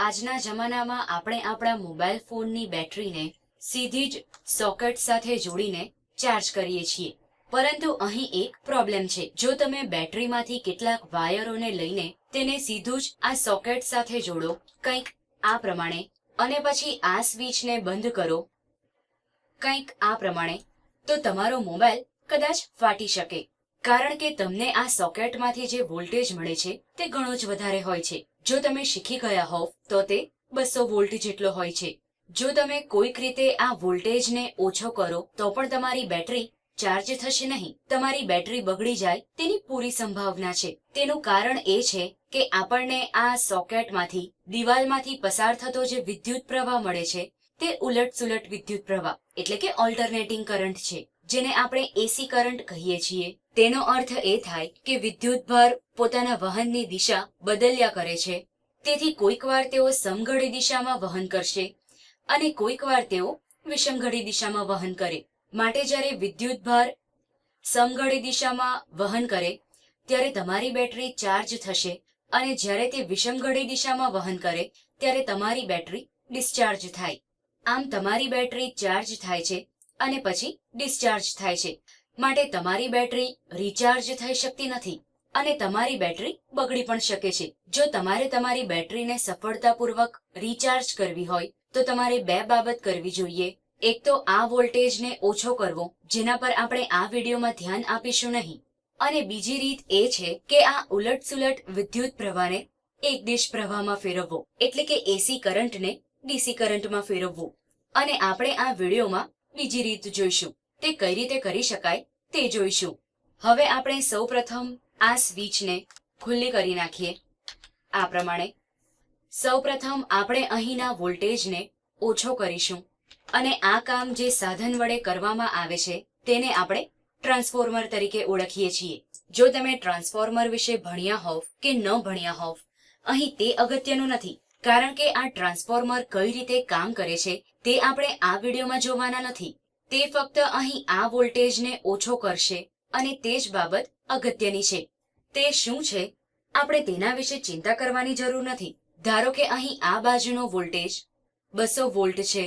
આજના જમાનામાં આપણે આપણા મોબાઈલ ફોનની બેટરીને સીધી જ સોકેટ સાથે જોડીને ચાર્જ કરીએ છીએ. પરંતુ અહીં એક પ્રોબ્લેમ છે. જો તમે બેટરીમાંથી કેટલાક વાયરોને લઈને તેને સીધું જ આ સોકેટ સાથે જોડો, કંઈક આ પ્રમાણે, અને પછી આ સ્વિચને બંધ કરો, કંઈક આ પ્રમાણે, તો તમારો મોબાઈલ કદાચ ફાટી શકે. કારણ કે તમને આ સોકેટમાંથી જે વોલ્ટેજ મળે છે, તે ઘણો જ વધારે હોય છે. જો તમે શીખી ગયા હોવ, તો તે બસો વોલ્ટ જેટલો હોય છે. જો તમે કોઈક રીતે આ વોલ્ટેજને ઓછો કરો, તો પણ તમારી બેટરી ચાર્જ થશે નહીં. તમારી બેટરી બગડી જાય તેની પૂરી સંભાવના છે. તેનું કારણ એ છે કે આપણને આ સોકેટમાંથી, દિવાલમાંથી પસાર થતો જે વિદ્યુત પ્રવાહ મળે છે, તે ઉલટ સુલટ વિદ્યુત પ્રવાહ એટલે કે ઓલ્ટરનેટિંગ કરંટ છે. જેને આપણે એસી કરંટ કહીએ છીએ, તેનો અર્થ એ થાય કે વિદ્યુતભાર પોતાના વહનની દિશા બદલ્યા કરે છે. તેથી કોઈકવાર તેઓ સમઘડી દિશામાં વહન કરશે અને કોઈકવાર તેઓ વિષમઘડી દિશામાં વહન કરે. માટે જ્યારે વિદ્યુતભાર સમઘડી દિશામાં વહન કરે, ત્યારે તમારી બેટરી ચાર્જ થશે અને જ્યારે તે વિષમઘડી દિશામાં વહન કરે, ત્યારે તમારી બેટરી ડિસ્ચાર્જ થાય. આમ તમારી બેટરી ચાર્જ થાય છે અને પછી ડિસ્ચાર્જ થાય છે. માટે તમારી બેટરી રિચાર્જ થઈ શકતી નથી અને તમારી બેટરી બગડી પણ શકે છે. જો તમારે તમારી બેટરીને સફળતાપૂર્વક રિચાર્જ કરવી હોય, તો તમારે બે બાબત કરવી જોઈએ. એક તો આ વોલ્ટેજને ઓછો કરવો, જેના પર આપણે આ વિડીયોમાં ધ્યાન આપીશું નહીં. અને બીજી રીત એ છે કે આ ઉલટસુલટ વિદ્યુત પ્રવાહને એક દિશ પ્રવાહમાં ફેરવવો, એટલે કે એસી કરંટને ડીસી કરંટમાં ફેરવવું. અને આપણે આ વિડીયોમાં બીજી રીત જોઈશું. તે કઈ રીતે કરી શકાય તે જોઈશું. હવે આપણે સૌપ્રથમ આ સ્વિચને ખુલ્લી કરી નાખીએ. આ પ્રમાણે સૌપ્રથમ આપણે અહીંના વોલ્ટેજને ઓછો કરીશું અને આ કામ જે સાધન વડે કરવામાં આવે છે તેને આપણે ટ્રાન્સફોર્મર તરીકે ઓળખીએ છીએ. જો તમે ટ્રાન્સફોર્મર વિશે ભણ્યા હોવ કે ન ભણ્યા હોવ, અહીં તે અગત્યનું નથી, કારણ કે આ ટ્રાન્સફોર્મર કઈ રીતે કામ કરે છે તે આપણે આ વિડીયોમાં જોવાના નથી. તે ફક્ત અહીં આ વોલ્ટેજને ઓછો કરશે અને તે જ બાબત અગત્યની છે. તે શું છે? આપણે તેના વિશે ચિંતા કરવાની જરૂર નથી. ધારો કે અહીં આ બાજુનો વોલ્ટેજ બસો વોલ્ટ છે,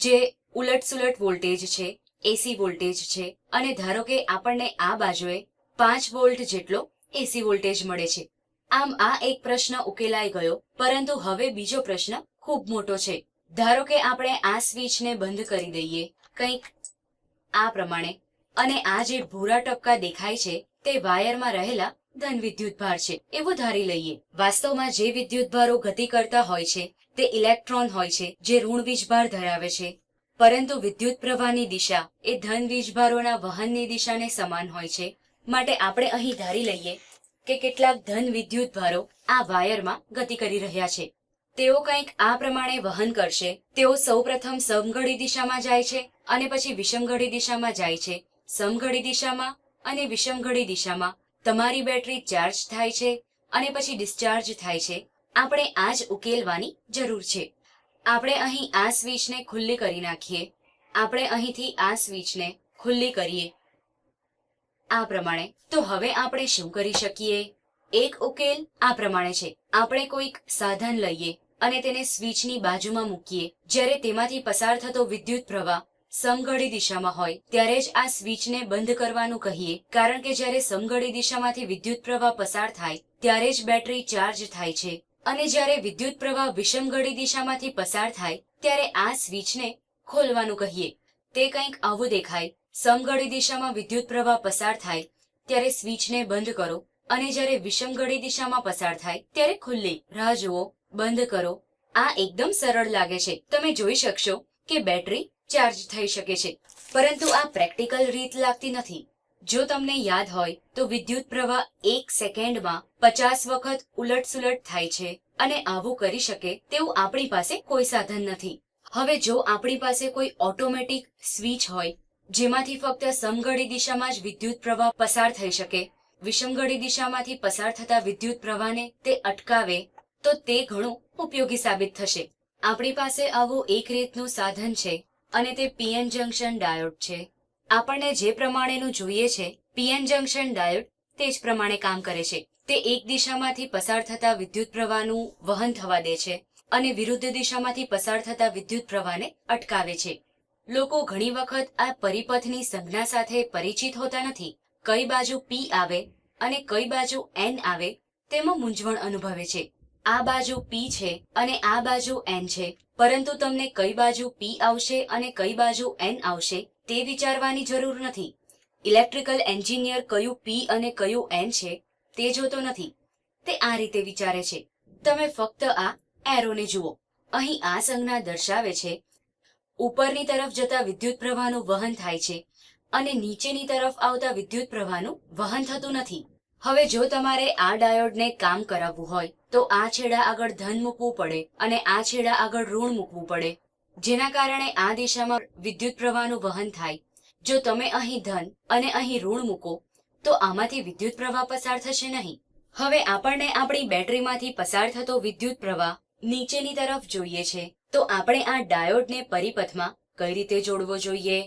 જે ઉલટસુલટ વોલ્ટેજ છે, એસી વોલ્ટેજ છે, અને ધારો કે આપણને આ બાજુએ પાંચ વોલ્ટ જેટલો એસી વોલ્ટેજ મળે છે. આમ આ એક પ્રશ્ન ઉકેલાઈ ગયો, પરંતુ હવે બીજો પ્રશ્ન ખૂબ મોટો છે. ધારો કે આપણે આ સ્વિચને બંધ કરી દઈએ કંઈક આ પ્રમાણે, અને આ જે ભૂરા ટપકા દેખાય છે તે વાયરમાં રહેલા ધન વિદ્યુતભાર છે, એવું ધારી લઈએ. વાસ્તવમાં જે વિદ્યુત ભારો ગતિ કરતા હોય છે, તે ઇલેક્ટ્રોન હોય છે, જે ઋણ વીજભાર ધરાવે છે. પરંતુ વિદ્યુત પ્રવાહની દિશા એ ધન વીજભારોના વહનની દિશાને સમાન હોય છે. માટે આપણે અહીં ધારી લઈએ કે કેટલાક ધન વિદ્યુતભારો આ વાયરમાં ગતિ કરી રહ્યા છે. તેઓ કંઈક આ પ્રમાણે વહન કરશે. તેઓ સૌપ્રથમ સમઘડી દિશામાં જાય છે અને પછી વિષમઘડી દિશામાં જાય છે. સમઘડી દિશામાં અને વિષમઘડી દિશામાં તમારી બેટરી ચાર્જ થાય છે અને પછી ડિસ્ચાર્જ થાય છે. આપણે આ જ ઉકેલવાની જરૂર છે. આપણે અહીં આ સ્વિચને ખુલ્લી કરી નાખીએ. આપણે અહીંથી આ સ્વિચને ખુલ્લી કરીએ. આ પ્રમાણે. તો હવે આપણે શું કરી શકીએ? એક ઉકેલ આ પ્રમાણે છે. આપણે કોઈક સાધન લઈએ. અને તેને સ્વિચની બાજુમાં મૂકીએ. જ્યારે તેમાંથી પસાર થતો વિદ્યુત પ્રવાહ સમઘડી દિશામાં હોય, ત્યારે જ આ સ્વિચને બંધ કરવાનું કહીએ. કારણ કે જ્યારે સમઘડી દિશામાંથી વિદ્યુત પ્રવાહ પસાર થાય, ત્યારે જ બેટરી ચાર્જ થાય છે. અને જ્યારે વિદ્યુત પ્રવાહ વિષમઘડી દિશામાંથી પસાર થાય, ત્યારે આ સ્વિચને ખોલવાનું કહીએ. તે કંઈક આવું દેખાય. સમઘડી દિશામાં વિદ્યુત પ્રવાહ પસાર થાય, ત્યારે સ્વિચને બંધ કરો. અને જ્યારે વિષમઘડી દિશામાં પસાર થાય, ત્યારે ખુલ્લી રાહ જુઓ. બંધ કરો. આ એકદમ સરળ લાગે છે. તમે જોઈ શકશો કે બેટરી ચાર્જ થઈ શકે છે. પરંતુ આ પ્રેક્ટિકલ રીત લાગતી નથી. જો તમને યાદ હોય, તો વિદ્યુત પ્રવાહ એક સેકન્ડમાં પચાસ વખત ઉલટસુલટ થાય છે અને આવું કરી શકે તેવું આપણી પાસે કોઈ સાધન નથી. હવે જો આપણી પાસે કોઈ ઓટોમેટિક સ્વિચ હોય, જેમાંથી ફક્ત સમઘડી દિશામાં જ વિદ્યુત પ્રવાહ પસાર થઈ શકે વિષમઘડી દિશામાંથી પસાર થતા વિદ્યુત પ્રવાહને તે અટકાવે તો તે ઘણું ઉપયોગી સાબિત થશે. આપણી પાસે આવું એક રીતનું સાધન છે અને તે પીએન જંકશન ડાયોડ છે. આપણને જે પ્રમાણેનું જોઈએ છે પીએન જંકશન ડાયોડ તે જ પ્રમાણે કામ કરે છે. તે એક દિશામાંથી પસાર થતા વિદ્યુત પ્રવાહનું વહન થવા દે છે અને વિરુદ્ધ દિશામાંથી પસાર થતા વિદ્યુત પ્રવાહને અટકાવે છે. લોકો ઘણી વખત આ પરિપથની સંજ્ઞા સાથે પરિચિત હોતા નથી. કઈ બાજુ પી આવે અને કઈ બાજુ એન આવે તેમાં મૂંઝવણ અનુભવે છે. આ બાજુ પી છે અને આ બાજુ એન છે. પરંતુ તમને કઈ બાજુ પી આવશે અને કઈ બાજુ એન આવશે તે વિચારવાની જરૂર નથી. ઇલેક્ટ્રિકલ એન્જિનિયર કયું પી અને કયું એન છે તે જોતો નથી. તે આ રીતે વિચારે છે. તમે ફક્ત આ એરોને જુઓ. અહીં આ સંજ્ઞા દર્શાવે છે. ઉપરની તરફ જતા વિદ્યુત પ્રવાહનું વહન થાય છે અને નીચેની તરફ આવતા વિદ્યુત પ્રવાહનું વહન થતું નથી. હવે જો તમારે આ ડાયોડને કામ કરાવવું હોય, તો આ છેડા આગળ ધન મૂકવું પડે અને આ છેડા આગળ ઋણ મૂકવું પડે. જેના કારણે આ દિશામાં વિદ્યુત પ્રવાહનું વહન થાય. જો તમે અહીં ધન અને અહીં ઋણ મૂકો, તો આમાંથી વિદ્યુત પ્રવાહ પસાર થશે નહીં. હવે આપણને આપણી બેટરીમાંથી પસાર થતો વિદ્યુત પ્રવાહ નીચેની તરફ જોઈએ છે. તો આપણે આ ડાયોડને પરિપથમાં કઈ રીતે જોડવો જોઈએ?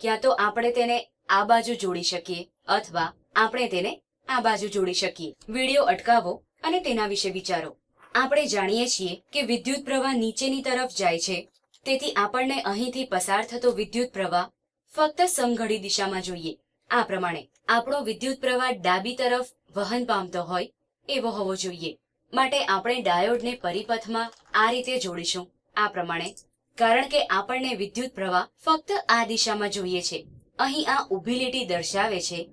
ક્યાં તો આપણે તેને આ બાજુ જોડી શકીએ, અથવા આપણે તેને આ બાજુ જોડી શકીએ. વીડિયો અટકાવો અને તેના વિશે વિચારો. આપણે જાણીએ છીએ કે વિદ્યુત પ્રવાહ નીચેની તરફ જાય છે. તેથી આપણને અહીંથી પસાર થતો વિદ્યુત પ્રવાહ ફક્ત સમઘડી દિશામાં જોઈએ. આ પ્રમાણે આપણો વિદ્યુત પ્રવાહ ડાબી તરફ વહન પામતો હોય એવો હોવો જોઈએ. માટે આપણે ડાયોડને પરિપથમાં આ રીતે જોડીશું. આ પ્રમાણે કારણ કે આપણને વિદ્યુત પ્રવાહ ફક્ત આ દિશામાં જોઈએ છે. અહીં આ ઊભી લીટી દર્શાવે છે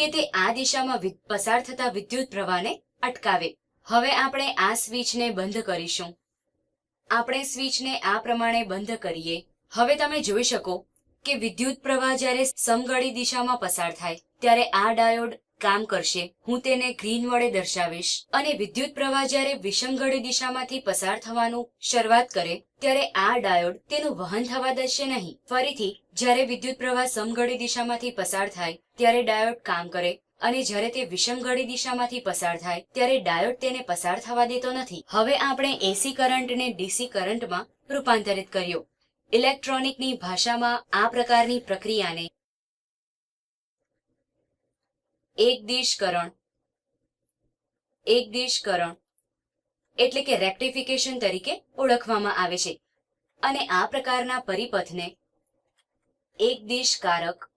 કે તે આ દિશામાં પસાર થતા વિદ્યુત પ્રવાહને અટકાવે. હવે આપણે આ સ્વિચને બંધ કરીશું. આપણે સ્વિચને આ પ્રમાણે બંધ કરીએ. હવે તમે જોઈ શકો કે વિદ્યુત પ્રવાહ જ્યારે સમગળી દિશામાં પસાર થાય, ત્યારે આ ડાયોડ કામ કરશે. હું તેને ગ્રીન વડે દર્શાવીશ. અને વિદ્યુત પ્રવાહ જ્યારે વિષમગળી દિશામાંથી પસાર થવાનું શરૂઆત કરે ત્યારે આ ડાયોડ તેનું વહન થવા દેશે નહીં. ફરીથી, જ્યારે વિદ્યુત પ્રવાહ સમઘડી દિશામાંથી પસાર થાય, ત્યારે ડાયોડ કામ કરે અને જ્યારે તે વિષમઘડી દિશામાંથી પસાર થાય, ત્યારે ડાયોડ તેને પસાર થવા દેતો નથી. હવે આપણે એસી કરંટને ડીસી કરંટમાં રૂપાંતરિત કર્યો. ઇલેક્ટ્રોનિકની ભાષામાં આ પ્રકારની પ્રક્રિયાને એકદિશકરણ એકદિશકરણ એટલે કે રેક્ટિફિકેશન તરીકે ઓળખવામાં આવે છે. અને આ પ્રકારના પરિપથને એક દિશકારક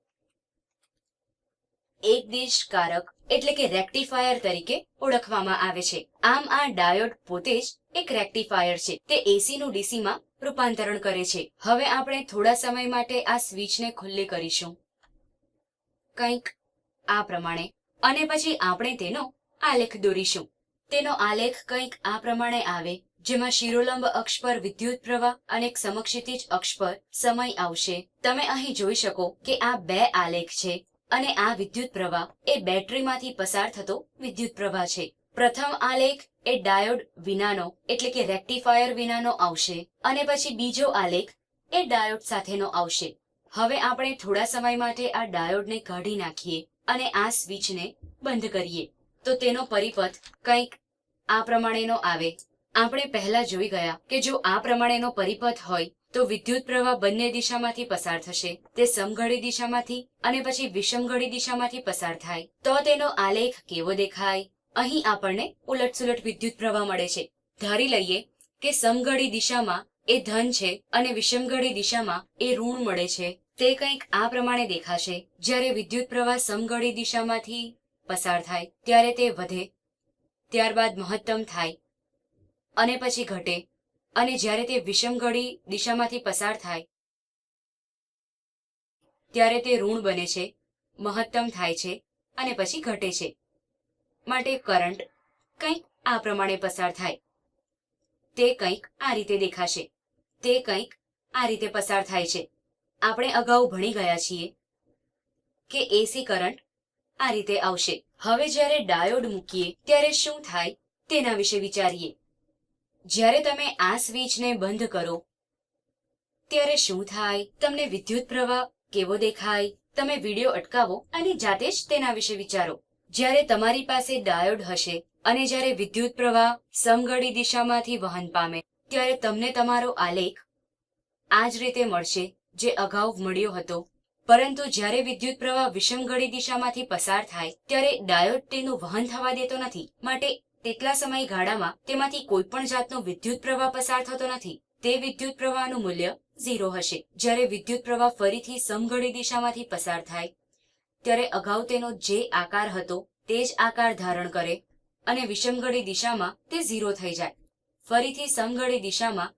એક દિશકારક એટલે કે રેક્ટિફાયર તરીકે ઓળખવામાં આવે છે. આમ આ ડાયોડ પોતે જ એક રેક્ટિફાયર છે. તે એસી નું ડીસીમાં રૂપાંતરણ કરે છે. હવે આપણે થોડા સમય માટે આ સ્વિચને ખુલ્લી કરીશું. કંઈક આ પ્રમાણે. અને પછી આપણે તેનો આલેખ દોરીશું. તેનો આલેખ કંઈક આ પ્રમાણે આવે, જેમાં શિરોલંબ અક્ષ પર વિદ્યુત પ્રવાહ અને સમક્ષિતિજ અક્ષ પર સમય આવશે. તમે અહીં જોઈ શકો કે આ બે આલેખ છે અને આ વિદ્યુત પ્રવાહ એ બેટરીમાંથી પસાર થતો વિદ્યુત પ્રવાહ છે. પ્રથમ આલેખ એ ડાયોડ વિનાનો, એટલે કે રેક્ટિફાયર વિનાનો આવશે અને પછી બીજો આલેખ એ ડાયોડ સાથેનો આવશે. હવે આપણે થોડા સમય માટે આ ડાયોડને કાઢી નાખીએ અને આ સ્વિચને બંધ કરીએ. તો તેનો પરિપથ કંઈક આ પ્રમાણેનો આવે. આપણે પહેલા જોઈ ગયા કે જો આ પ્રમાણેનો પરિપથ હોય, તો વિદ્યુત પ્રવાહ બંને દિશામાંથી પસાર થશે. તે સમઘડી દિશામાંથી અને પછી વિષમઘડી દિશામાંથી પસાર થાય. તો તેનો આલેખ કેવો દેખાય? અહીં આપણને ઉલટસુલટ વિદ્યુત પ્રવાહ મળે છે. ધારી લઈએ કે સમઘડી દિશામાં એ ધન છે અને વિષમઘડી દિશામાં એ ઋણ મળે છે. તે કંઈક આ પ્રમાણે દેખાશે. જ્યારે વિદ્યુત પ્રવાહ સમઘડી દિશામાંથી પસાર થાય, ત્યારે તે વધે, ત્યારબાદ મહત્તમ થાય, અને પછી ઘટે, અને જ્યારે તે વિષમઘડી દિશામાંથી પસાર થાય, ત્યારે તે ઋણ બને છે, મહત્તમ થાય છે, અને પછી ઘટે છે. માટે કરંટ કંઈક આ પ્રમાણે પસાર થાય. તે કંઈક આ રીતે દેખાશે. તે કંઈક આ રીતે પસાર થાય છે. આપણે અગાઉ ભણી ગયા છીએ કે એસી કરંટ આ રીતે આવશે. હવે જ્યારે ડાયોડ મૂકીએ, ત્યારે શું થાય? તેના વિશે વિચારીએ. જ્યારે તમે આ સ્વિચને બંધ કરો, ત્યારે શું થાય? તમને વિદ્યુત પ્રવાહ કેવો દેખાય? તમે વીડિયો અટકાવો અને જાતે જ તેના વિશે વિચારો. જ્યારે તમારી પાસે ડાયોડ હશે અને જ્યારે વિદ્યુત પ્રવાહ સમઘડી દિશામાંથી વહન પામે, ત્યારે તમને તમારો આલેખ આ જ રીતે મળશે, જે અગાઉ મળ્યો હતો. પરંતુ જ્યારે વિદ્યુત પ્રવાહ વિષમઘડી દિશામાંથી પસાર થાય, ત્યારે ડાયોડ તેનું વહન થવા દેતો નથી. માટે તેટલા સમયગાળામાં તેમાંથી કોઈ પણ જાતનો વિદ્યુત પ્રવાહ પસાર થતો નથી. તે વિદ્યુત પ્રવાહનું મૂલ્ય ઝીરો હશે. જ્યારે વિદ્યુત પ્રવાહ ફરીથી સમઘડી દિશામાંથી પસાર થાય, ત્યારે અગાઉ તેનો જે આકાર હતો, તે જ આકાર ધારણ કરે અને વિષમઘડી દિશામાં તે ઝીરો થઈ જાય. ફરીથી સમઘડી દિશામાં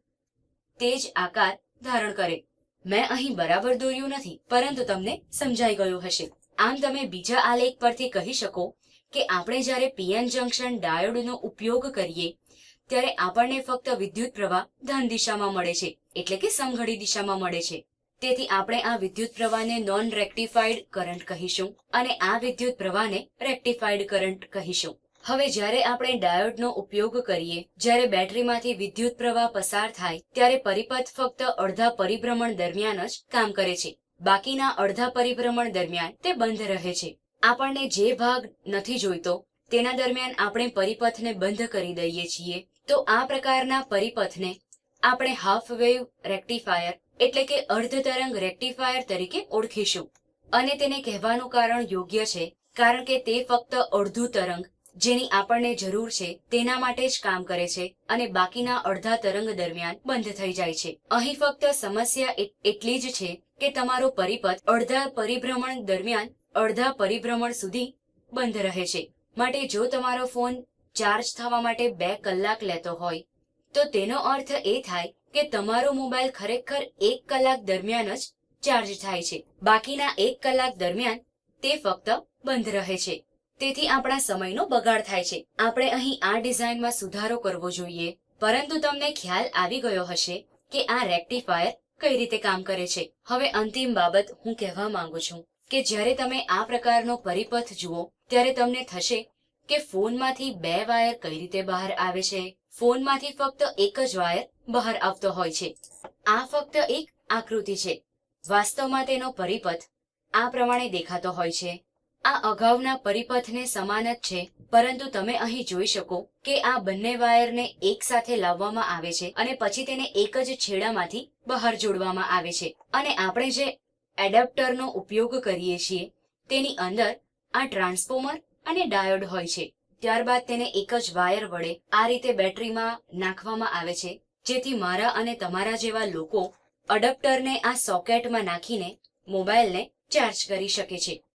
તે જ આકાર ધારણ કરે. મેં અહીં બરાબર દોર્યું નથી, પરંતુ તમને સમજાઈ ગયું હશે. આમ તમે બીજા આલેખ પરથી કહી શકો કે આપણે જ્યારે પીએન જંકશન ડાયોડનો ઉપયોગ કરીએ, ત્યારે આપણને ફક્ત વિદ્યુત પ્રવાહ ધન દિશામાં મળે છે, એટલે કે સમઘડી દિશામાં મળે છે. તેથી આપણે આ વિદ્યુત પ્રવાહને નોન રેક્ટિફાઈડ કરંટ કહીશું અને આ વિદ્યુત પ્રવાહને રેક્ટિફાઈડ કરંટ કહીશું. હવે જ્યારે આપણે ડાયોડનો ઉપયોગ કરીએ, જ્યારે બેટરીમાંથી વિદ્યુત પ્રવાહ પસાર થાય, ત્યારે પરિપથ ફક્ત અડધા પરિભ્રમણ દરમિયાન જ કામ કરે છે. બાકીના અડધા પરિભ્રમણ દરમિયાન તે બંધ રહે છે. આપણને જે ભાગ નથી જોઈતો, તેના દરમિયાન આપણે પરિપથને બંધ કરી દઈએ છીએ. તો આ પ્રકારના પરિપથને આપણે હાફ વેવ રેક્ટિફાયર, એટલે કે અર્ધ તરંગ રેક્ટિફાયર તરીકે ઓળખીશું. અને તેને કહેવાનું કારણ યોગ્ય છે, કારણ કે તે ફક્ત અડધું તરંગ જેની આપણને જરૂર છે, તેના માટે જ કામ કરે છે અને બાકીના અડધા તરંગ દરમિયાન બંધ થઈ જાય છે. અહીં ફક્ત સમસ્યા એટ- એટલી જ છે કે તમારો પરિપથ અડધા પરિભ્રમણ દરમિયાન, અડધા પરિભ્રમણ સુધી બંધ રહે છે. માટે જો તમારો ફોન ચાર્જ થવા માટે બે કલાક લેતો હોય, તો તેનો અર્થ એ થાય કે તમારો મોબાઈલ ખરેખર એક કલાક દરમિયાન જ ચાર્જ થાય છે. બાકીના એક કલાક દરમિયાન તે ફક્ત બંધ રહે છે. તેથી આપણા સમયનો બગાડ થાય છે. આપણે અહીં આ ડિઝાઇનમાં સુધારો કરવો જોઈએ. પરંતુ તમને ખ્યાલ આવી ગયો હશે કે આ રેક્ટિફાયર કઈ રીતે કામ કરે છે. હવે અંતિમ બાબત હું કહેવા માંગુ છું કે જ્યારે તમે આ પ્રકારનો પરિપથ જુઓ, ત્યારે તમને થશે કે ફોનમાંથી બે વાયર કઈ રીતે બહાર આવે છે. ફોનમાંથી ફક્ત એક જ વાયર બહાર આવતો હોય છે. આ ફક્ત એક આકૃતિ છે. વાસ્તવમાં તેનો પરિપથ આ પ્રમાણે દેખાતો હોય છે. આ અગાઉના પરિપથને સમાન જ છે, પરંતુ તમે અહીં જોઈ શકો કે આ બંને વાયરને એક સાથે લાવવામાં આવે છે અને પછી તેને એક જ છેડામાંથી બહાર જોડવામાં આવે છે. અને આપણે જે એડેપ્ટરનો ઉપયોગ કરીએ છીએ, તેની અંદર આ ટ્રાન્સફોર્મર અને ડાયોડ હોય છે. ત્યારબાદ તેને એક જ વાયર વડે આ રીતે બેટરીમાં નાખવામાં આવે છે, જેથી મારા અને તમારા જેવા લોકો અડપ્ટરને આ સોકેટમાં નાખીને મોબાઈલને ચાર્જ કરી શકે છે.